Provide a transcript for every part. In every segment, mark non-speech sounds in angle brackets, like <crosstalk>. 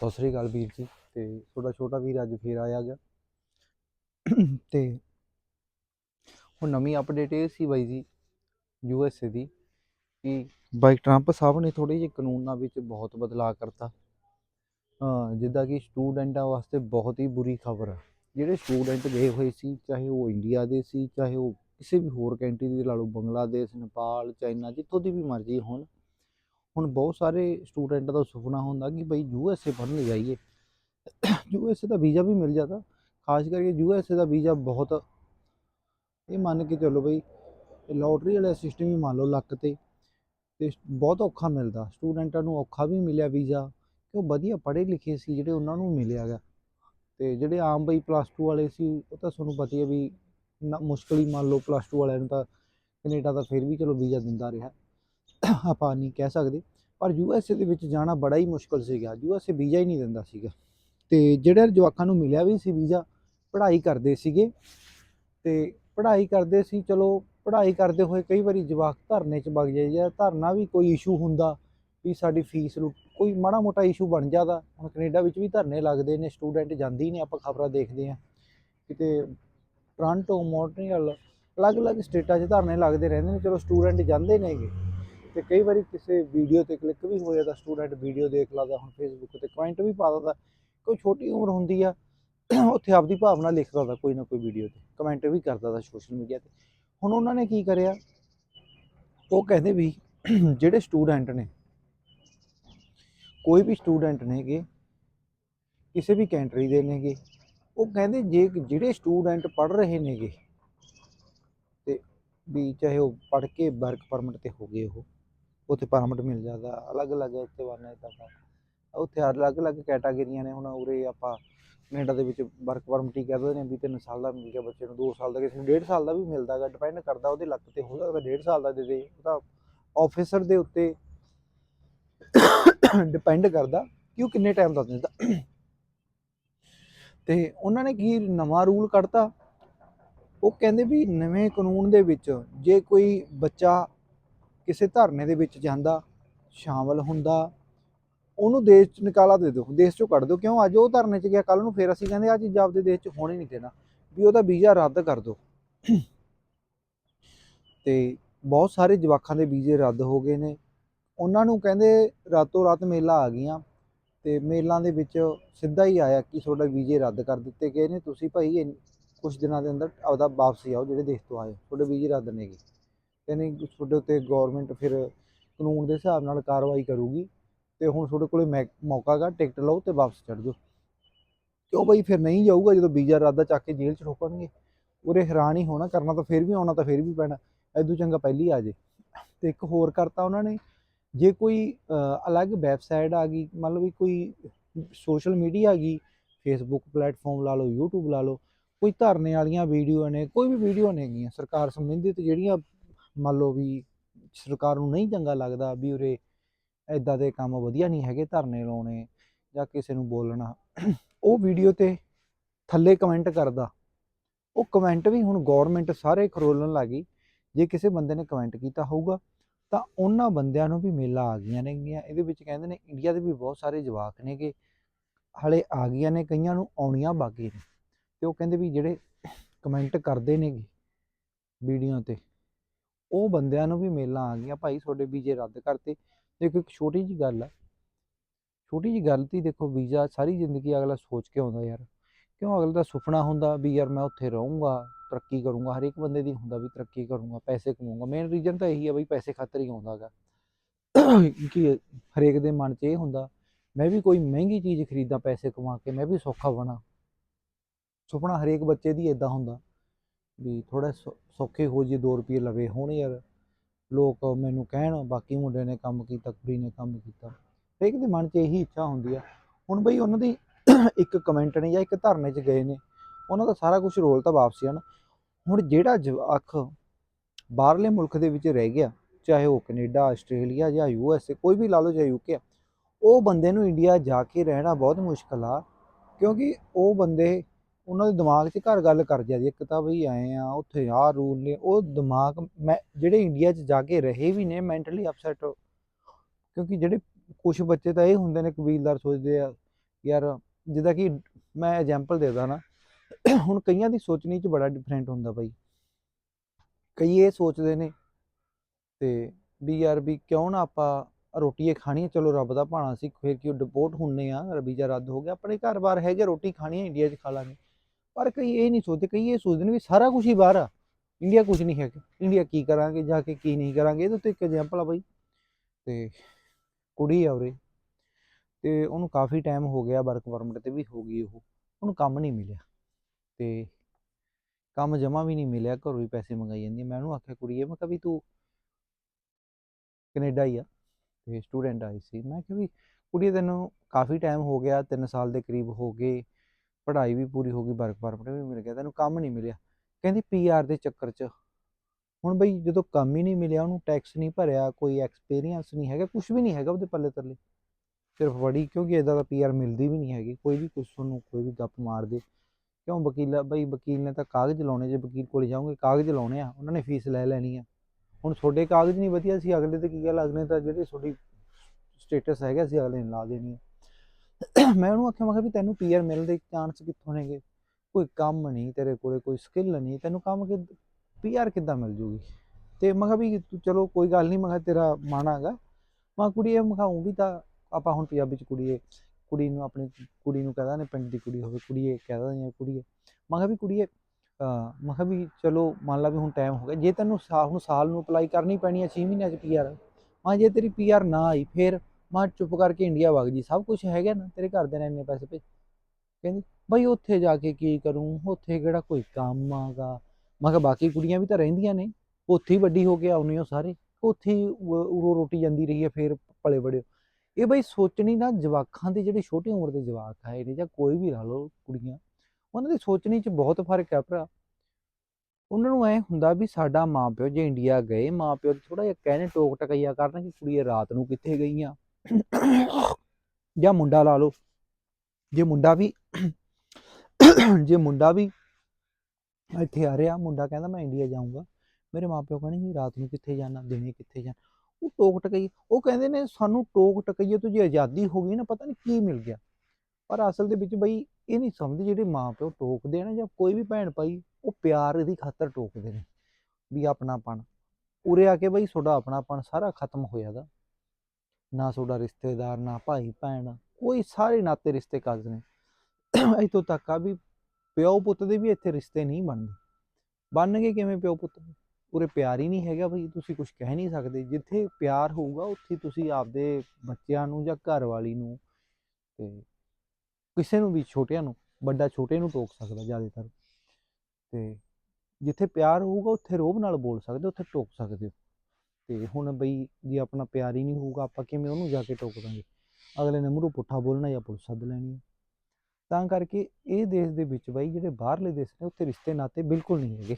ਸਤਿ ਸ੍ਰੀ ਅਕਾਲ ਵੀਰ ਜੀ, ਤੇ ਤੁਹਾਡਾ ਛੋਟਾ ਵੀਰ ਅੱਜ ਫੇਰ ਆਇਆ ਗਿਆ। ਤੇ ਹੁਣ ਨਵੀਂ ਅਪਡੇਟ ਇਹ ਸੀ ਬਾਈ ਜੀ ਯੂ ਐਸ ਏ ਦੀ, ਕਿ ਬਾਈ ਟਰੰਪ ਸਾਹਿਬ ਨੇ ਥੋੜੇ ਜਿਹੇ ਕਾਨੂੰਨਾਂ ਵਿੱਚ ਬਹੁਤ ਬਦਲਾਅ ਕਰਤਾ। ਜਿੱਦਾਂ ਕਿ ਸਟੂਡੈਂਟਾਂ ਵਾਸਤੇ ਬਹੁਤ ਹੀ ਬੁਰੀ ਖਬਰ ਹੈ ਜਿਹੜੇ ਸਟੂਡੈਂਟ ਗਏ ਹੋਏ ਸੀ, ਚਾਹੇ ਉਹ ਇੰਡੀਆ ਦੇ ਸੀ, ਚਾਹੇ ਉਹ ਕਿਸੇ ਵੀ ਹੋਰ ਕੰਟਰੀ ਦੇ, ਲਾ ਲਓ ਬੰਗਲਾਦੇਸ਼, ਨੇਪਾਲ, ਚਾਈਨਾ, ਜਿੱਥੋਂ ਦੀ ਵੀ ਮਰਜ਼ੀ ਹੋਣ ਹੁਣ ਬਹੁਤ ਸਾਰੇ ਸਟੂਡੈਂਟ ਦਾ ਸੁਪਨਾ ਹੁੰਦਾ ਕਿ ਬਈ ਯੂ ਐਸ ਏ ਪੜ੍ਹਨ ਜਾਈਏ। ਯੂ ਐਸ ਏ ਦਾ ਵੀਜ਼ਾ ਵੀ ਮਿਲ ਜਾਂਦਾ। ਖਾਸ ਕਰਕੇ ਯੂ ਐਸ ਏ ਦਾ ਵੀਜ਼ਾ ਬਹੁਤ, ਇਹ ਮੰਨ ਕੇ ਚੱਲੋ ਬਈ ਲੋਟਰੀ ਵਾਲਾ ਸਿਸਟਮ ਹੀ ਮੰਨ ਲਓ ਲੱਕ ਤੇ ਤੇ ਬਹੁਤ ਔਖਾ ਮਿਲਦਾ। ਸਟੂਡੈਂਟਾਂ ਨੂੰ ਔਖਾ ਵੀ ਮਿਲਿਆ ਵੀਜ਼ਾ, ਕਿ ਉਹ ਵਧੀਆ ਪੜ੍ਹੇ ਲਿਖੇ ਸੀ ਜਿਹੜੇ ਉਹਨਾਂ ਨੂੰ ਮਿਲਿਆ ਗਾ। ਤੇ ਜਿਹੜੇ ਆਮ ਬਈ ਪਲੱਸ 2 ਵਾਲੇ ਸੀ, ਉਹ ਤਾਂ ਤੁਹਾਨੂੰ ਪਤਾ ਹੀ ਹੈ ਵੀ ਨਾ ਮੁਸ਼ਕਲ ਹੀ ਮੰਨ ਲਓ ਪਲੱਸ 2 ਵਾਲਿਆਂ ਨੂੰ ਤਾਂ ਕੈਨੇਡਾ ਦਾ ਫਿਰ ਵੀ ਚਲੋ ਵੀਜ਼ਾ ਦਿੰਦਾ ਰਿਹਾ। ਆਪਾਂ ਨਹੀਂ ਕਹਿ ਸਕਦੇ, ਪਰ ਯੂ ਐਸ ਏ ਦੇ ਵਿੱਚ ਜਾਣਾ ਬੜਾ ਹੀ ਮੁਸ਼ਕਲ ਸੀਗਾ। ਯੂ ਐਸ ਏ ਵੀਜ਼ਾ ਹੀ ਨਹੀਂ ਦਿੰਦਾ ਸੀਗਾ। ਤੇ ਜਿਹੜੇ ਜਵਾਕਾਂ ਨੂੰ ਮਿਲਿਆ ਵੀ ਸੀ ਵੀਜ਼ਾ, ਪੜ੍ਹਾਈ ਕਰਦੇ ਸੀਗੇ। ਤੇ ਪੜ੍ਹਾਈ ਕਰਦੇ ਸੀ, ਚਲੋ ਪੜ੍ਹਾਈ ਕਰਦੇ ਹੋਏ ਕਈ ਵਾਰੀ ਜਵਾਕ ਧਰਨੇ 'ਚ ਵਗ ਜਾਈ ਜਾਂ ਧਰਨਾ ਵੀ ਕੋਈ ਇਸ਼ੂ ਹੁੰਦਾ ਵੀ ਸਾਡੀ ਫੀਸ ਨੂੰ ਕੋਈ ਮਾੜਾ ਮੋਟਾ ਇਸ਼ੂ ਬਣ ਜਾਂਦਾ। ਹੁਣ ਕੈਨੇਡਾ ਵਿੱਚ ਵੀ ਧਰਨੇ ਲੱਗਦੇ ਨੇ ਸਟੂਡੈਂਟ ਜਾਂਦੇ ਹੀ ਨੇ, ਆਪਾਂ ਖਬਰਾਂ ਦੇਖਦੇ ਹਾਂ। ਕਿਤੇ ਟੋਰਾਂਟੋ ਮੌਂਟਰੀਅਲ ਅਲੱਗ-ਅਲੱਗ ਸਟੇਟਾਂ 'ਚ ਧਰਨੇ ਲੱਗਦੇ ਰਹਿੰਦੇ ਨੇ, ਚਲੋ ਸਟੂਡੈਂਟ ਜਾਂਦੇ ਨੇਗੇ। ਤੇ ਕਈ ਵਾਰੀ ਕਿਸੇ ਵੀਡੀਓ ਤੇ ਕਲਿੱਕ ਵੀ ਹੋ ਜਾਂਦਾ ਸਟੂਡੈਂਟ ਵੀਡੀਓ ਦੇਖ ਲਦਾ, ਹੁਣ ਫੇਸਬੁੱਕ ਤੇ ਕਮੈਂਟ ਵੀ ਪਾ ਦਿੰਦਾ। ਕੋਈ ਛੋਟੀ ਉਮਰ ਹੁੰਦੀ ਆ, ਉੱਥੇ ਆਪਦੀ ਭਾਵਨਾ ਲਿਖਦਾ ਦਾ ਕੋਈ ਨਾ ਕੋਈ ਵੀਡੀਓ ਤੇ ਕਮੈਂਟ ਵੀ ਕਰਦਾ ਦਾ ਸੋਸ਼ਲ ਮੀਡੀਆ ਤੇ। ਹੁਣ ਉਹਨਾਂ ਨੇ ਕੀ ਕਰਿਆ, ਉਹ ਕਹਿੰਦੇ ਵੀ <clears throat> ਜਿਹੜੇ ਸਟੂਡੈਂਟ ਨੇ, ਕੋਈ ਵੀ ਸਟੂਡੈਂਟ ਨੇਗੇ ਕਿਸੇ ਵੀ ਕੰਟਰੀ ਦੇ ਨੇਗੇ ਉਹ ਕਹਿੰਦੇ ਜੇ ਜਿਹੜੇ ਸਟੂਡੈਂਟ ਪੜ੍ਹ ਰਹੇ ਨੇਗੇ ਤੇ ਵੀ ਚਾਹੇ ਉਹ ਪੜ੍ਹ ਕੇ ਵਰਕ ਪਰਮਿਟ ਤੇ ਹੋ ਗਏ ਉਹ ਉੱਥੇ ਪਰਮਿਟ ਮਿਲ ਜਾਂਦਾ, ਅਲੱਗ-ਅਲੱਗ ਇੱਥੇ ਵਰਨਾ ਤਾਂ ਉੱਥੇ ਅਲੱਗ-ਅਲੱਗ ਕੈਟਾਗਰੀਆਂ ਨੇ ਹੁਣ ਉਰੇ ਆਪਾਂ ਕੈਨੇਡਾ ਦੇ ਵਿੱਚ ਵਰਕ ਪਰਮਿਟ ਹੀ ਕਹਿੰਦੇ ਨੇ ਵੀ 3 ਸਾਲ ਦਾ ਮਿਲ ਗਿਆ ਬੱਚੇ ਨੂੰ 2 ਸਾਲ ਦਾ ਕਿਸੇ ਨੂੰ 1.5 ਸਾਲ ਦਾ ਵੀ ਮਿਲਦਾ ਗਾ ਡਿਪੈਂਡ ਕਰਦਾ ਉਹਦੇ ਲੱਕ ਤੇ, ਹੋ ਸਕਦਾ 1.5 ਸਾਲ ਦਾ ਦੇ ਦੇ, ਉਹ ਤਾਂ ਆਫੀਸਰ ਦੇ ਉੱਤੇ ਡਿਪੈਂਡ ਕਰਦਾ, ਕਿ ਉਹ ਕਿੰਨੇ ਟਾਈਮ ਦਾ ਦਿੰਦਾ। ਤੇ ਉਹਨਾਂ ਨੇ ਕੀ ਨਵਾਂ ਰੂਲ ਕੱਢਤਾ? ਉਹ ਕਹਿੰਦੇ ਵੀ ਨਵੇਂ ਕਾਨੂੰਨ ਦੇ ਵਿੱਚ ਜੇ ਕੋਈ ਬੱਚਾ ਕਿਸੇ ਧਰਨੇ ਦੇ ਵਿੱਚ ਜਾਂਦਾ, ਸ਼ਾਮਲ ਹੁੰਦਾ, ਉਹਨੂੰ ਦੇਸ਼ ਚ ਨਿਕਾਲਾ ਦੇ ਦਿਓ, ਦੇਸ਼ ਚੋਂ ਕੱਢ ਦਿਓ, ਕਿਉਂ? ਅੱਜ ਉਹ ਧਰਨੇ 'ਚ ਗਿਆ ਕੱਲ ਨੂੰ ਫੇਰ ਅਸੀਂ ਕਹਿੰਦੇ ਆ ਚੀਜ਼ ਆਪਦੇ ਦੇਸ਼ 'ਚ ਹੋਣੀ ਨਹੀਂ ਦੇਣਾ, ਵੀ ਉਹਦਾ ਵੀਜ਼ਾ ਰੱਦ ਕਰ ਦਿਓ। ਤੇ ਬਹੁਤ ਸਾਰੇ ਜਵਾਕਾਂ ਦੇ ਵੀਜ਼ੇ ਰੱਦ ਹੋ ਗਏ ਨੇ। ਉਹਨਾਂ ਨੂੰ ਕਹਿੰਦੇ ਰਾਤੋਂ ਰਾਤ ਮੇਲਾ ਆ ਗਈਆਂ, ਤੇ ਮੇਲਾਂ ਦੇ ਵਿੱਚ ਸਿੱਧਾ ਹੀ ਆਇਆ ਕਿ ਤੁਹਾਡਾ ਵੀਜ਼ੇ ਰੱਦ ਕਰ ਦਿੱਤੇ ਗਏ ਨੇ, ਤੁਸੀਂ ਭਾਈ ਕੁਝ ਦਿਨਾਂ ਦੇ ਅੰਦਰ ਆਪਦਾ ਵਾਪਸੀ ਆਓ, ਜਿਹੜੇ ਦੇਸ਼ ਤੋਂ ਆਏ ਤੁਹਾਡੇ ਵੀਜ਼ੇ ਰੱਦ ਨੇਗੇ। ਕਹਿੰਦੇ ਤੁਹਾਡੇ ਉੱਤੇ ਗਵਰਨਮੈਂਟ ਫਿਰ ਕਾਨੂੰਨ ਦੇ ਹਿਸਾਬ ਨਾਲ ਕਾਰਵਾਈ ਕਰੂਗੀ ਤੇ ਹੁਣ ਤੁਹਾਡੇ ਕੋਲੇ ਮੈ- ਮੌਕਾ ਗਾ ਟਿਕਟ ਲਓ ਤੇ ਵਾਪਸ ਚੜ ਜਾਓ। ਕਿਉਂ ਬਈ? ਫਿਰ ਨਹੀਂ ਜਾਊਗਾ ਜਦੋਂ ਵੀਜ਼ਾ ਰੱਦ ਚੱਕ ਕੇ ਜੇਲ੍ਹ 'ਚ ਰੋਕਣਗੇ। ਉਰੇ ਹੈਰਾਨ ਹੀ ਹੋਣਾ, ਕਰਨਾ ਤਾਂ ਫਿਰ ਵੀ ਆਉਣਾ ਤਾਂ ਫਿਰ ਵੀ ਪੈਣਾ। ਐਦੂ ਚੰਗਾ ਪਹਿਲੀ ਆ ਜੇ। ਤੇ ਇੱਕ ਹੋਰ ਕਰਤਾ ਉਹਨਾਂ ਨੇ, ਜੇ ਕੋਈ ਅਲੱਗ ਵੈਬਸਾਈਟ ਆ ਗਈ ਮੰਨ ਲਓ ਵੀ ਕੋਈ ਸੋਸ਼ਲ ਮੀਡੀਆ ਆ ਗਈ ਫੇਸਬੁੱਕ ਪਲੇਟਫਾਰਮ ਲਾ ਲਓ, YouTube ਲਾ ਲਓ, ਕੋਈ ਧਰਨੇ ਵਾਲੀਆਂ ਵੀਡੀਓ ਨੇ, ਕੋਈ ਵੀ ਵੀਡੀਓ ਨੇ ਗੀਆਂ ਸਰਕਾਰ ਸੰਬੰਧਿਤ ਜਿਹੜੀਆਂ ਮੰਨ ਲਓ ਵੀ ਸਰਕਾਰ ਨੂੰ ਨਹੀਂ ਚੰਗਾ ਲੱਗਦਾ ਵੀ ਉਰੇ ਇਦਾਂ ਦੇ ਕੰਮ ਵਧੀਆ ਨਹੀਂ ਹੈਗੇ ਧਰਨੇ ਲਾਉਣੇ ਜਾਂ ਕਿਸੇ ਨੂੰ ਬੋਲਣਾ। ਉਹ ਵੀਡੀਓ ਤੇ ਥੱਲੇ ਕਮੈਂਟ ਕਰਦਾ। ਉਹ ਕਮੈਂਟ ਵੀ ਹੁਣ ਗਵਰਨਮੈਂਟ ਸਾਰੇ ਖਰੋਲਣ ਲੱਗੀ ਜੇ ਕਿਸੇ ਬੰਦੇ ਨੇ ਕਮੈਂਟ ਕੀਤਾ ਹੋਊਗਾ ਤਾਂ ਉਹਨਾਂ ਬੰਦਿਆਂ ਨੂੰ ਵੀ ਮੇਲਾ ਆ ਗਈਆਂ ਨੇਗੀਆਂ। ਇਹਦੇ ਵਿੱਚ ਕਹਿੰਦੇ ਨੇ ਇੰਡੀਆ ਦੇ ਵੀ ਬਹੁਤ ਸਾਰੇ ਜਵਾਕ ਨੇਗੇ। ਹਲੇ ਆ ਗਈਆਂ ਨੇ, ਕਈਆਂ ਨੂੰ ਆਉਣੀਆਂ ਬਾਕੀ ਨੇ। ਤੇ ਉਹ ਕਹਿੰਦੇ ਵੀ ਜਿਹੜੇ ਕਮੈਂਟ ਕਰਦੇ ਨੇਗੇ ਵੀਡੀਓ ਤੇ ਉਹ ਬੰਦਿਆਂ ਨੂੰ ਵੀ ਮੇਲਾਂ ਆ ਗਈਆਂ ਭਾਈ ਤੁਹਾਡੇ ਵੀਜ਼ੇ ਰੱਦ ਕਰਤੇ। ਦੇਖੋ ਇੱਕ ਛੋਟੀ ਜੀ ਗੱਲ ਆ। ਛੋਟੀ ਜੀ ਗੱਲ ਤੀ ਦੇਖੋ, ਵੀਜ਼ਾ ਸਾਰੀ ਜ਼ਿੰਦਗੀ ਅਗਲਾ ਸੋਚ ਕੇ ਆਉਂਦਾ ਯਾਰ। ਕਿਉਂ ਅਗਲਾ ਦਾ ਸੁਪਨਾ ਹੁੰਦਾ ਵੀ ਯਾਰ ਮੈਂ ਉੱਥੇ ਰਹੂੰਗਾ, ਤਰੱਕੀ ਕਰੂੰਗਾ ਹਰ ਇੱਕ ਬੰਦੇ ਦੀ ਹੁੰਦਾ ਵੀ ਤਰੱਕੀ ਕਰੂੰਗਾ, ਪੈਸੇ ਕਮਾਊਂਗਾ। ਮੇਨ ਰੀਜ਼ਨ ਤਾਂ ਇਹੀ ਆ ਬਈ ਪੈਸੇ ਖਾਤਰ ਹੀ ਆਉਂਦਾਗਾ ਕਿ ਹਰੇਕ ਦੇ ਮਨ 'ਚ ਇਹ ਹੁੰਦਾ, ਮੈਂ ਵੀ ਕੋਈ ਮਹਿੰਗੀ ਚੀਜ਼ ਖਰੀਦਾਂ ਪੈਸੇ ਕਮਾ ਕੇ, ਮੈਂ ਵੀ ਸੌਖਾ ਬਣਾ। ਸੁਪਨਾ ਹਰੇਕ ਬੱਚੇ ਦੀ ਇਦਾਂ ਹੁੰਦਾ। ਵੀ ਥੋੜਾ ਸੌਖੇ ਹੋ ਜੇ 2 ਰੁਪਏ ਲਵੇ। ਹੋਣ ਯਾਰ ਲੋਕ ਮੈਨੂੰ ਕਹਿਣ, ਬਾਕੀ ਮੁੰਡੇ ਨੇ ਕੰਮ ਕੀਤਾ, ਕੁੜੀ ਨੇ ਕੰਮ ਕੀਤਾ। ਹਰੇਕ ਦੇ ਮਨ 'ਚ ਇਹੀ ਇੱਛਾ ਹੁੰਦੀ ਆ। ਹੁਣ ਬਈ ਉਹਨਾਂ ਦੀ <coughs> ਇੱਕ ਕਮੈਂਟ ਨੇ ਜਾਂ ਇੱਕ ਧਰਨੇ 'ਚ ਗਏ ਨੇ, ਉਹਨਾਂ ਦਾ ਸਾਰਾ ਕੁਝ ਰੋਲ ਤਾਂ ਵਾਪਸੀ ਹਨ ਹੁਣ ਜਿਹੜਾ ਜਵਾਕ ਬਾਹਰਲੇ ਮੁਲਕ ਦੇ ਵਿੱਚ ਰਹਿ ਗਿਆ, ਚਾਹੇ ਉਹ ਕੈਨੇਡਾ, ਆਸਟ੍ਰੇਲੀਆ ਜਾਂ ਯੂ ਐਸ ਏ, ਕੋਈ ਵੀ ਲਾ ਲਓ ਜਾਂ ਯੂਕੇ ਉਹ ਬੰਦੇ ਨੂੰ ਇੰਡੀਆ ਜਾ ਕੇ ਰਹਿਣਾ ਬਹੁਤ ਮੁਸ਼ਕਲ ਆ। ਕਿਉਂਕਿ ਉਹ ਬੰਦੇ ਉਹਨਾਂ ਦੇ ਦਿਮਾਗ 'ਚ ਘਰ ਗੱਲ ਕਰ ਜਾਂਦੀ ਇੱਕ ਤਾਂ ਵੀ ਆਏ ਆ, ਉੱਥੇ ਆਹ ਰੂਲ ਨੇ, ਉਹ ਦਿਮਾਗ ਮੈਂ ਜਿਹੜੇ ਇੰਡੀਆ 'ਚ ਜਾ ਕੇ ਰਹੇ ਵੀ ਨੇ ਮੈਂਟਲੀ ਅਪਸੈਟ ਕਿਉਂਕਿ ਜਿਹੜੇ ਕੁਝ ਬੱਚੇ ਤਾਂ ਇਹ ਹੁੰਦੇ ਨੇ ਕਬੀਲਦਾਰ ਸੋਚਦੇ ਆ, ਯਾਰ ਜਿੱਦਾਂ ਕਿ ਮੈਂ ਐਗਜ਼ਾਮਪਲ ਦੇਦਾ ਨਾ, ਹੁਣ ਕਈਆਂ ਦੀ ਸੋਚਣੀ 'ਚ ਬੜਾ ਡਿਫਰੈਂਟ ਹੁੰਦਾ ਬਾਈ। ਕਈ ਇਹ ਸੋਚਦੇ ਨੇ ਤੇ ਵੀ ਯਾਰ ਵੀ ਕਿਉਂ ਨਾ ਆਪਾਂ ਰੋਟੀਏ ਖਾਣੀ ਹੈ ਚਲੋ ਰੱਬ ਦਾ ਭਾਣਾ ਸੀ, ਫਿਰ ਕੀ ਡਿਪੋਰਟ ਹੁੰਨੇ ਆ ਵੀਜ਼ਾ ਰੱਦ ਹੋ ਗਿਆ, ਆਪਣੇ ਘਰ-ਬਾਰ ਹੈਗੇ ਰੋਟੀ ਖਾਣੀ ਹੈ ਇੰਡੀਆ 'ਚ ਖਾ ਲਾਂਗੇ। ਪਰ ਕਈ ਇਹ ਨਹੀਂ ਸੋਚਦੇ, ਕਈ ਇਹ ਸੋਚਦੇ ਨੇ ਵੀ ਸਾਰਾ ਕੁਝ ਹੀ ਬਾਹਰ ਆ। ਇੰਡੀਆ ਕੁਝ ਨਹੀਂ ਹੈਗਾ। ਇੰਡੀਆ ਕੀ ਕਰਾਂਗੇ, ਜਾ ਕੇ ਕੀ ਨਹੀਂ ਕਰਾਂਗੇ, ਇਹਦੇ ਉੱਤੇ ਇੱਕ ਐਗਜ਼ਾਮਪਲ ਆ ਬਾਈ। ਤੇ ਕੁੜੀ ਆ ਉਰੇ। ਤੇ ਉਹਨੂੰ ਕਾਫੀ ਟਾਈਮ ਹੋ ਗਿਆ ਵਰਕ ਪਰਮਿਟ ਤੇ ਵੀ ਹੋ ਗਈ ਉਹ। ਉਹਨੂੰ ਕੰਮ ਨਹੀਂ ਮਿਲਿਆ। ਤੇ ਕੰਮ ਜਮਾ ਵੀ ਨਹੀਂ ਮਿਲਿਆ, ਘਰੋਂ ਵੀ ਪੈਸੇ ਮੰਗਾਈ ਜਾਂਦੀ ਮੈਂ ਉਹਨੂੰ ਆਖਿਆ, ਕੁੜੀਏ, ਮੈਂ ਕਿਹਾ ਵੀ ਤੂੰ ਕੈਨੇਡਾ ਹੀ ਆ। ਤੇ ਸਟੂਡੈਂਟ ਆਈ ਸੀ। ਮੈਂ ਕਿਹਾ ਵੀ ਕੁੜੀ ਤੈਨੂੰ ਕਾਫੀ ਟਾਈਮ ਹੋ ਗਿਆ 3 ਸਾਲ ਦੇ ਕਰੀਬ ਹੋ ਗਏ। ਪੜ੍ਹਾਈ ਵੀ ਪੂਰੀ ਹੋ ਗਈ ਵਰਕ ਪਰਮਿਟ ਵੀ ਮਿਲ ਗਿਆ, ਤੈਨੂੰ ਕੰਮ ਨਹੀਂ ਮਿਲਿਆ। ਕਹਿੰਦੀ ਪੀਆਰ ਦੇ ਚੱਕਰ 'ਚ। ਹੁਣ ਬਈ ਜਦੋਂ ਕੰਮ ਹੀ ਨਹੀਂ ਮਿਲਿਆ, ਉਹਨੂੰ ਟੈਕਸ ਨਹੀਂ ਭਰਿਆ, ਕੋਈ ਐਕਸਪੀਰੀਅੰਸ ਨਹੀਂ ਹੈਗਾ ਕੁਝ ਵੀ ਨਹੀਂ ਹੈਗਾ ਉਹਦੇ ਪੱਲੇ ਤਰਲੇ। ਸਿਰਫ ਬੜੀ ਕਿਉਂਕਿ ਇਦਾਂ ਦਾ ਪੀਆਰ ਮਿਲਦੀ ਵੀ ਨਹੀਂ ਹੈਗੀ। ਕੋਈ ਵੀ ਕੁਝ ਤੁਹਾਨੂੰ ਕੋਈ ਵੀ ਗੱਪ ਮਾਰ ਦੇ। ਕਿਉਂ ਵਕੀਲਾ, ਬਈ ਵਕੀਲ ਨੇ ਤਾਂ ਕਾਗਜ਼ ਲਾਉਣੇ, ਜੇ ਵਕੀਲ ਕੋਲ ਜਾਓਗੇ ਕਾਗਜ਼ ਲਾਉਣੇ ਆ, ਉਹਨਾਂ ਨੇ ਫੀਸ ਲੈ ਲੈਣੀ ਆ। ਹੁਣ ਤੁਹਾਡੇ ਕਾਗਜ਼ ਨਹੀਂ ਵਧੀਆ ਸੀ ਅਗਲੇ ਤੇ ਕੀ ਗੱਲ, ਅਗਲੇ ਤਾਂ ਜਿਹੜੇ ਤੁਹਾਡੀ ਸਟੇਟਸ ਹੈਗਾ ਸੀ ਅਗਲੇ ਨੇ ਲਾ ਦੇਣੀ ਆ। ਮੈਂ ਉਹਨੂੰ ਆਖਿਆ, ਮੈਂ ਕਿਹਾ ਵੀ ਤੈਨੂੰ ਪੀਆਰ ਮਿਲਣ ਦੇ ਚਾਂਸ ਕਿੱਥੋਂ ਨੇਗੇ? ਕੋਈ ਕੰਮ ਨਹੀਂ ਤੇਰੇ ਕੋਲੇ, ਕੋਈ ਸਕਿੱਲ ਨਹੀਂ, ਤੈਨੂੰ ਕੰਮ ਕਿ ਪੀਆਰ ਕਿੱਦਾਂ ਮਿਲ ਜੂਗੀ? ਤੇ ਮੈਂ ਕਿਹਾ ਵੀ ਤੂੰ ਚਲੋ ਕੋਈ ਗੱਲ ਨਹੀਂ, ਮੈਂ ਕਿਹਾ ਤੇਰਾ ਮਨ ਹੈਗਾ। ਮੈਂ ਕੁੜੀ ਇਹ ਮਖਾਉਂ ਵੀ ਤਾਂ ਆਪਾਂ ਹੁਣ ਪੰਜਾਬੀ ਚ ਕੁੜੀਏ, ਕੁੜੀ ਨੂੰ ਆਪਣੀ ਕੁੜੀ ਨੂੰ ਕਹਦਾ ਨੇ ਪਿੰਡ ਦੀ ਕੁੜੀ ਹੋਵੇ, ਕੁੜੀਏ ਕਹਦਾ ਜਾਂ ਕੁੜੀਏ। ਮੈਂ ਕਿਹਾ ਵੀ ਕੁੜੀਏ ਮੈਂ ਕਿਹਾ ਵੀ ਚਲੋ ਮੰਨ ਲਾ ਵੀ ਹੁਣ ਟਾਈਮ ਹੋ ਗਿਆ, ਜੇ ਤੈਨੂੰ ਸਾ, ਹੁਣ ਸਾਲ ਨੂੰ ਅਪਲਾਈ ਕਰਨੀ ਪੈਣੀ ਹੈ 6 ਮਹੀਨਿਆਂ ਚ ਪੀਆਰ ਮੈਂ ਜੇ ਤੇਰੀ ਪੀਆਰ ਨਾ ਆਈ, ਫਿਰ ਮਾਂ ਚੁੱਪ ਕਰਕੇ ਇੰਡੀਆ ਵਗ ਜੀ, ਸਭ ਕੁਝ ਹੈਗਾ ਨਾ, ਤੇਰੇ ਘਰਦਿਆਂ ਨੇ ਇੰਨੇ ਪੈਸੇ ਭੇਜ, ਕਹਿੰਦੀ, ਬਈ ਉੱਥੇ ਜਾ ਕੇ ਕੀ ਕਰੂੰ, ਉੱਥੇ ਕਿਹੜਾ ਕੋਈ ਕੰਮ ਆਗਾ। ਮੈਂ ਕਿਹਾ, ਬਾਕੀ ਕੁੜੀਆਂ ਵੀ ਤਾਂ ਰਹਿੰਦੀਆਂ ਨੇ, ਉੱਥੇ ਹੀ ਵੱਡੀ ਹੋ ਕੇ ਆਉਣੀ ਉਹ ਸਾਰੇ, ਉੱਥੇ ਹੀ ਉ- ਰੋਟੀ ਜਾਂਦੀ ਰਹੀ ਹੈ, ਫਿਰ ਪਲੇ ਬੜੇ ਇਹ ਬਈ ਸੋਚਣੀ ਨਾ, ਜਵਾਕਾਂ ਦੇ ਜਿਹੜੇ ਛੋਟੀ ਉਮਰ ਦੇ ਜਵਾਕ ਆਏ ਨੇ ਜਾਂ ਕੋਈ ਵੀ ਲਾ ਲਓ ਕੁੜੀਆਂ, ਉਹਨਾਂ ਦੀ ਸੋਚਣੀ 'ਚ ਬਹੁਤ ਫ਼ਰਕ ਹੈ ਭਰਾ। ਉਹਨਾਂ ਨੂੰ ਐ ਹੁੰਦਾ ਵੀ ਸਾਡਾ ਮਾਪਿਓ ਜੇ ਇੰਡੀਆ ਗਏ, ਮਾਪਿਓ ਥੋੜਾ ਜਿਹਾ ਕਹਿਣੇ ਟੋਕ ਟਕਈਆ ਕਰਨ ਕਿ ਕੁੜੀਆਂ ਰਾਤ ਨੂੰ ਕਿੱਥੇ ਗਈਆਂ। ਜਾਂ ਮੁੰਡਾ ਲਾ ਲਓ, ਜੇ ਮੁੰਡਾ ਵੀ, ਜੇ ਮੁੰਡਾ ਵੀ ਇੱਥੇ ਆ ਰਿਹਾ, ਮੁੰਡਾ ਕਹਿੰਦਾ ਮੈਂ ਇੰਡੀਆ ਜਾਊਂਗਾ। ਮੇਰੇ ਮਾਪਿਓ ਕਹਿੰਦੇ ਰਾਤ ਨੂੰ ਕਿੱਥੇ ਜਾਣਾ, ਦਿਨੇ ਕਿੱਥੇ ਜਾਣਾ। ਉਹ ਟੋਕ ਟਕਈ, ਉਹ ਕਹਿੰਦੇ ਨੇ, ਸਾਨੂੰ ਟੋਕ ਟਕਈਏ ਤੋਂ ਜੇ ਆਜ਼ਾਦੀ ਹੋ ਗਈ ਨਾ, ਪਤਾ ਨਹੀਂ ਕੀ ਮਿਲ ਗਿਆ। ਪਰ ਅਸਲ ਦੇ ਵਿੱਚ ਬਈ, ਇਹ ਨਹੀਂ ਸਮਝਦੇ ਜਿਹੜੇ ਮਾਪਿਓ ਟੋਕਦੇ ਨੇ, ਜਾਂ ਕੋਈ ਵੀ ਭੈਣ ਭਾਈ, ਉਹ ਪਿਆਰ ਦੀ ਖਾਤਰ ਟੋਕਦੇ ਨੇ। ਵੀ ਆਪਣਾਪਣ, ਉਰੇ ਆ ਕੇ ਬਈ ਤੁਹਾਡਾ ਆਪਣਾਪਣ ਸਾਰਾ ਖਤਮ ਹੋ ਜਾਂਦਾ ਨਾ ਤੁਹਾਡਾ ਰਿਸ਼ਤੇਦਾਰ, ਨਾ ਭਾਈ ਭੈਣ, ਕੋਈ ਸਾਰੇ ਨਾਤੇ ਰਿਸ਼ਤੇ ਕੱਜ ਨੇ। <clears throat> ਇੱਥੋਂ ਤੱਕ ਆ ਵੀ ਪਿਓ ਪੁੱਤ ਦੇ ਵੀ ਇੱਥੇ ਰਿਸ਼ਤੇ ਨਹੀਂ ਬਣਦੇ। ਬਣਨਗੇ ਕਿਵੇਂ ਪਿਓ ਪੁੱਤ? ਉਰੇ ਪਿਆਰ ਹੀ ਨਹੀਂ ਹੈਗਾ ਬਈ, ਤੁਸੀਂ ਕੁਝ ਕਹਿ ਨਹੀਂ ਸਕਦੇ। ਜਿੱਥੇ ਪਿਆਰ ਹੋਊਗਾ, ਉੱਥੇ ਤੁਸੀਂ ਆਪਦੇ ਬੱਚਿਆਂ ਨੂੰ ਜਾਂ ਘਰ ਵਾਲੀ ਨੂੰ ਤੇ ਕਿਸੇ ਨੂੰ ਵੀ, ਛੋਟਿਆਂ ਨੂੰ, ਵੱਡਾ ਛੋਟੇ ਨੂੰ ਟੋਕ ਸਕਦਾ ਜ਼ਿਆਦਾਤਰ। ਤੇ ਜਿੱਥੇ ਪਿਆਰ ਹੋਊਗਾ, ਉੱਥੇ ਰੋਬ ਨਾਲ ਬੋਲ ਸਕਦੇ ਹੋ ਉੱਥੇ ਟੋਕ ਸਕਦੇ ਹੋ। ਤੇ ਹੁਣ ਬਈ ਜੇ ਆਪਣਾ ਪਿਆਰ ਹੀ ਨਹੀਂ ਹੋਊਗਾ, ਆਪਾਂ ਕਿਵੇਂ ਉਹਨੂੰ ਜਾ ਕੇ ਟੋਕ ਦਾਂਗੇ ਅਗਲੇ ਨੇ ਮੂਹਰੋਂ ਪੁੱਠਾ ਬੋਲਣਾ ਜਾਂ ਪੁਲਿਸ ਸੱਦ ਲੈਣੀ ਹੈ। ਤਾਂ ਕਰਕੇ ਇਹ ਦੇਸ਼ ਦੇ ਵਿੱਚ ਬਈ ਜਿਹੜੇ ਬਾਹਰਲੇ ਦੇਸ਼ ਨੇ, ਉੱਥੇ ਰਿਸ਼ਤੇ ਨਾਤੇ ਬਿਲਕੁਲ ਨਹੀਂ ਹੈਗੇ।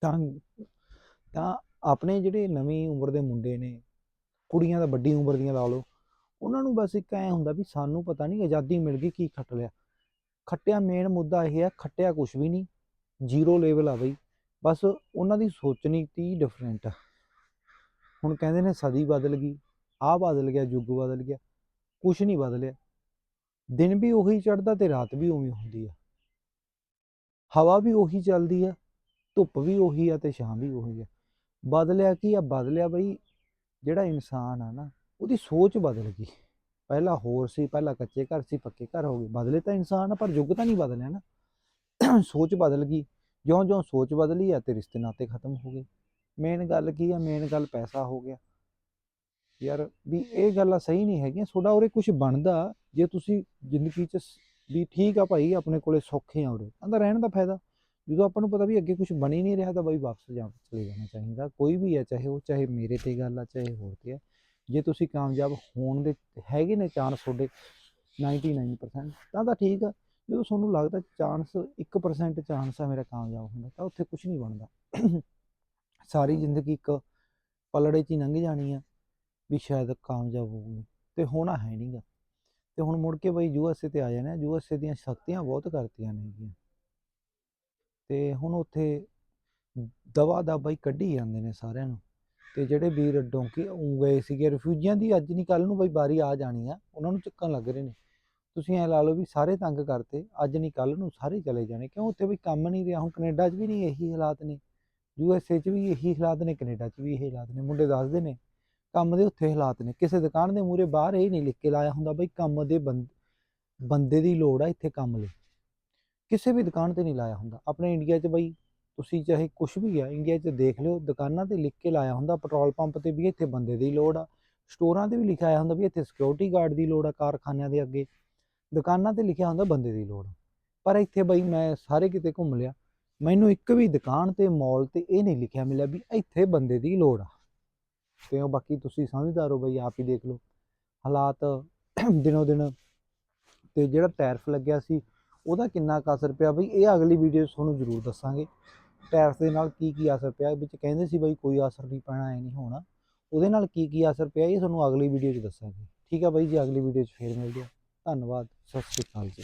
ਤਾਂ ਤਾਂ ਆਪਣੇ ਜਿਹੜੇ ਨਵੀਂ ਉਮਰ ਦੇ ਮੁੰਡੇ ਨੇ, ਕੁੜੀਆਂ ਦਾ ਵੱਡੀ ਉਮਰ ਦੀਆਂ ਲਾ ਲਓ, ਉਹਨਾਂ ਨੂੰ ਬਸ ਇੱਕ ਐ ਹੁੰਦਾ ਵੀ ਸਾਨੂੰ ਪਤਾ ਨਹੀਂ ਆਜ਼ਾਦੀ ਮਿਲ ਗਈ, ਕੀ ਖੱਟ ਲਿਆ। ਖੱਟਿਆ ਮੇਨ ਮੁੱਦਾ ਇਹ ਹੈ ਖੱਟਿਆ ਕੁਝ ਵੀ ਨਹੀਂ ਜ਼ੀਰੋ ਲੈਵਲ ਆ ਬਈ। ਬਸ ਉਹਨਾਂ ਦੀ ਸੋਚਣੀ ਤੀ ਡਿਫਰੈਂਟ ਆ। ਹੁਣ ਕਹਿੰਦੇ ਨੇ ਸਦੀ ਬਦਲ ਗਈ, ਆਹ ਬਦਲ ਗਿਆ, ਯੁੱਗ ਬਦਲ ਗਿਆ ਕੁਝ ਨਹੀਂ ਬਦਲਿਆ। ਦਿਨ ਵੀ ਉਹੀ ਚੜ੍ਹਦਾ ਤੇ ਰਾਤ ਵੀ ਉਵੇਂ ਹੁੰਦੀ ਆ। ਹਵਾ ਵੀ ਉਹੀ ਚੱਲਦੀ ਆ, ਧੁੱਪ ਵੀ ਉਹੀ ਆ ਤੇ ਛਾਂ ਵੀ ਉਹੀ ਆ। ਬਦਲਿਆ ਕੀ ਆ? ਬਦਲਿਆ ਬਈ ਜਿਹੜਾ ਇਨਸਾਨ ਆ ਨਾ, ਉਹਦੀ ਸੋਚ ਬਦਲ ਗਈ। ਪਹਿਲਾਂ ਹੋਰ ਸੀ, ਪਹਿਲਾਂ ਕੱਚੇ ਘਰ ਸੀ, ਪੱਕੇ ਘਰ ਹੋ ਗਏ। ਬਦਲੇ ਤਾਂ ਇਨਸਾਨ ਆ, ਪਰ ਯੁੱਗ ਤਾਂ ਨਹੀਂ ਬਦਲਿਆ ਨਾ। ਸੋਚ ਬਦਲ ਗਈ। ਜਿਉਂ-ਜਿਉਂ ਸੋਚ ਬਦਲੀ ਆ ਤੇ ਰਿਸ਼ਤੇ ਨਾਤੇ ਖਤਮ ਹੋ ਗਏ। ਮੇਨ ਗੱਲ ਕੀ ਆ ਮੇਨ ਗੱਲ ਪੈਸਾ ਹੋ ਗਿਆ। ਯਾਰ ਵੀ ਇਹ ਗੱਲਾਂ ਸਹੀ ਨਹੀਂ ਹੈਗੀਆਂ, ਤੁਹਾਡਾ ਉਰੇ ਕੁਝ ਬਣਦਾ, ਜੇ ਤੁਸੀਂ ਜ਼ਿੰਦਗੀ 'ਚ ਵੀ ਠੀਕ ਆ ਭਾਈ, ਆਪਣੇ ਕੋਲੇ ਸੌਖੇ ਆ ਉਰੇ ਕਹਿੰਦਾ ਰਹਿਣ ਦਾ ਫਾਇਦਾ। ਜਦੋਂ ਆਪਾਂ ਨੂੰ ਪਤਾ ਵੀ ਅੱਗੇ ਕੁਝ ਬਣ ਹੀ ਨਹੀਂ ਰਿਹਾ, ਤਾਂ ਬਾਈ ਵਾਪਸ ਜਾ ਚਲੇ ਜਾਣਾ ਚਾਹੀਦਾ। ਕੋਈ ਵੀ ਹੈ ਚਾਹੇ ਉਹ, ਚਾਹੇ ਮੇਰੇ ਤੇ ਗੱਲ ਆ, ਚਾਹੇ ਹੋਰ ਤੇ ਆ। ਜੇ ਤੁਸੀਂ ਕਾਮਯਾਬ ਹੋਣ ਦੇ ਹੈਗੇ ਨੇ ਚਾਂਸ ਤੁਹਾਡੇ 99% ਤਾਂ ਤਾਂ ਠੀਕ ਆ। ਜਦੋਂ ਤੁਹਾਨੂੰ ਲੱਗਦਾ ਚਾਂਸ 1% ਚਾਂਸ ਆ ਮੇਰਾ ਕਾਮਯਾਬ ਹੁੰਦਾ ਤਾਂ ਉੱਥੇ ਕੁਝ ਨਹੀਂ ਬਣਦਾ। ਸਾਰੀ ਜ਼ਿੰਦਗੀ ਇੱਕ ਪਲੜੇ 'ਚ ਹੀ ਲੰਘ ਜਾਣੀ ਆ ਵੀ ਸ਼ਾਇਦ ਕਾਮਯਾਬ ਹੋਊਗੀ ਤੇ ਹੋਣਾ ਹੈ ਨਹੀਂਗਾ ਤੇ ਹੁਣ ਮੁੜ ਕੇ ਬਈ ਯੂਐਸਏ ਤੇ ਆ ਜਾਣਾ। ਯੂਐਸਏ ਦੀਆਂ ਸ਼ਕਤੀਆਂ ਬਹੁਤ ਕਰਤੀਆਂ ਨੇਗੀਆਂ ਤੇ ਹੁਣ ਉੱਥੇ ਦਵਾ ਦਾ ਬਾਈ ਕੱਢੀ ਜਾਂਦੇ ਨੇ ਸਾਰਿਆਂ ਨੂੰ। ਤੇ ਜਿਹੜੇ ਵੀਰ ਡੋਂਕੀ ਉਹ ਗਏ ਸੀਗੇ, ਰਿਫਿਊਜੀਆਂ ਦੀ ਅੱਜ ਨਹੀਂ ਕੱਲ ਨੂੰ ਬਈ ਬਾਰੀ ਆ ਜਾਣੀ ਆ, ਉਹਨਾਂ ਨੂੰ ਚੱਕਣ ਲੱਗ ਰਹੇ ਨੇ। ਤੁਸੀਂ ਐ ਲਾ ਲਓ ਵੀ ਸਾਰੇ ਤੰਗ ਕਰਤੇ, ਅੱਜ ਨਹੀਂ ਕੱਲ ਨੂੰ ਸਾਰੇ ਚਲੇ ਜਾਣੇ। ਕਿਉਂ? ਉੱਥੇ ਵੀ ਕੰਮ ਨਹੀਂ ਰਿਹਾ। ਹੁਣ ਕੈਨੇਡਾ 'ਚ ਵੀ ਨਹੀਂ ਇਹੀ ਹਾਲਾਤ ਨੇ। ਯੂ ਐਸ ਏ 'ਚ ਵੀ ਇਹੀ ਹਾਲਾਤ ਨੇ, ਕੈਨੇਡਾ 'ਚ ਵੀ ਇਹੀ ਹਾਲਾਤ ਨੇ। ਮੁੰਡੇ ਦੱਸਦੇ ਨੇ, ਕੰਮ ਦੇ ਉੱਥੇ ਹਾਲਾਤ ਨੇ। ਕਿਸੇ ਦੁਕਾਨ ਦੇ ਮੂਹਰੇ ਬਾਹਰ ਇਹ ਨਹੀਂ ਲਿਖ ਕੇ ਲਾਇਆ ਹੁੰਦਾ ਬਈ ਕੰਮ ਦੇ ਬੰਦ ਬੰਦੇ ਦੀ ਲੋੜ ਆ ਇੱਥੇ ਕੰਮ ਲਈ। ਕਿਸੇ ਵੀ ਦੁਕਾਨ ਤੇ ਨਹੀਂ ਲਾਇਆ ਹੁੰਦਾ। ਆਪਣੇ ਇੰਡੀਆ 'ਚ ਬਈ ਤੁਸੀਂ ਚਾਹੇ ਕੁਝ ਵੀ ਆ, ਇੰਡੀਆ 'ਚ ਦੇਖ ਲਿਓ, ਦੁਕਾਨਾਂ ਤੇ ਲਿਖ ਕੇ ਲਾਇਆ ਹੁੰਦਾ, ਪੈਟਰੋਲ ਪੰਪ ਤੇ ਵੀ ਇੱਥੇ ਬੰਦੇ ਦੀ ਲੋੜ ਆ। ਸਟੋਰਾਂ ਤੇ ਵੀ ਲਿਖਿਆ ਆਇਆ ਹੁੰਦਾ ਵੀ ਇੱਥੇ ਸਿਕਿਉਰਿਟੀ ਗਾਰਡ ਦੀ ਲੋੜ ਆ ਕਾਰਖਾਨਿਆਂ ਦੇ ਅੱਗੇ। ਦੁਕਾਨਾਂ ਤੇ ਲਿਖਿਆ ਹੁੰਦਾ ਬੰਦੇ ਦੀ ਲੋੜ ਆ। ਪਰ ਇੱਥੇ ਬਈ ਮੈਂ ਸਾਰੇ ਕਿਤੇ ਘੁੰਮ ਲਿਆ। ਮੈਨੂੰ ਇੱਕ ਵੀ ਦੁਕਾਨ ਤੇ ਮਾਲ ਤੇ ਇਹ ਨਹੀਂ ਲਿਖਿਆ ਮਿਲਿਆ ਵੀ ਇੱਥੇ ਬੰਦੇ ਦੀ ਲੋੜ ਆ। ਤੇ ਉਹ ਬਾਕੀ ਤੁਸੀਂ ਸਮਝਦਾਰ ਹੋ ਬਈ, ਆਪ ਹੀ ਦੇਖ ਲਓ। ਹਾਲਾਤ <clears throat> ਦਿਨੋ ਦਿਨ ਤੇ ਜਿਹੜਾ ਟੈਰਫ ਲੱਗਿਆ ਸੀ, ਉਹਦਾ ਕਿੰਨਾ ਕੁ ਅਸਰ ਪਿਆ ਬਈ, ਇਹ ਅਗਲੀ ਵੀਡੀਓ 'ਚ ਤੁਹਾਨੂੰ ਜ਼ਰੂਰ ਦੱਸਾਂਗੇ। ਟੈਰਫ ਦੇ ਨਾਲ ਕੀ ਕੀ ਅਸਰ ਪਿਆ, ਵਿੱਚ ਕਹਿੰਦੇ ਸੀ ਬਈ ਕੋਈ ਅਸਰ ਨਹੀਂ ਪੈਣਾ, ਐ ਨਹੀਂ ਹੋਣਾ। ਉਹਦੇ ਨਾਲ ਕੀ ਕੀ ਅਸਰ ਪਿਆ, ਇਹ ਤੁਹਾਨੂੰ ਅਗਲੀ ਵੀਡੀਓ 'ਚ ਦੱਸਾਂਗੇ। ਠੀਕ ਆ ਬਾਈ ਜੀ, ਅਗਲੀ ਵੀਡੀਓ 'ਚ ਫੇਰ ਮਿਲਦੇ ਆ। ਧੰਨਵਾਦ, ਸਤਿ ਸ਼੍ਰੀ ਅਕਾਲ ਜੀ।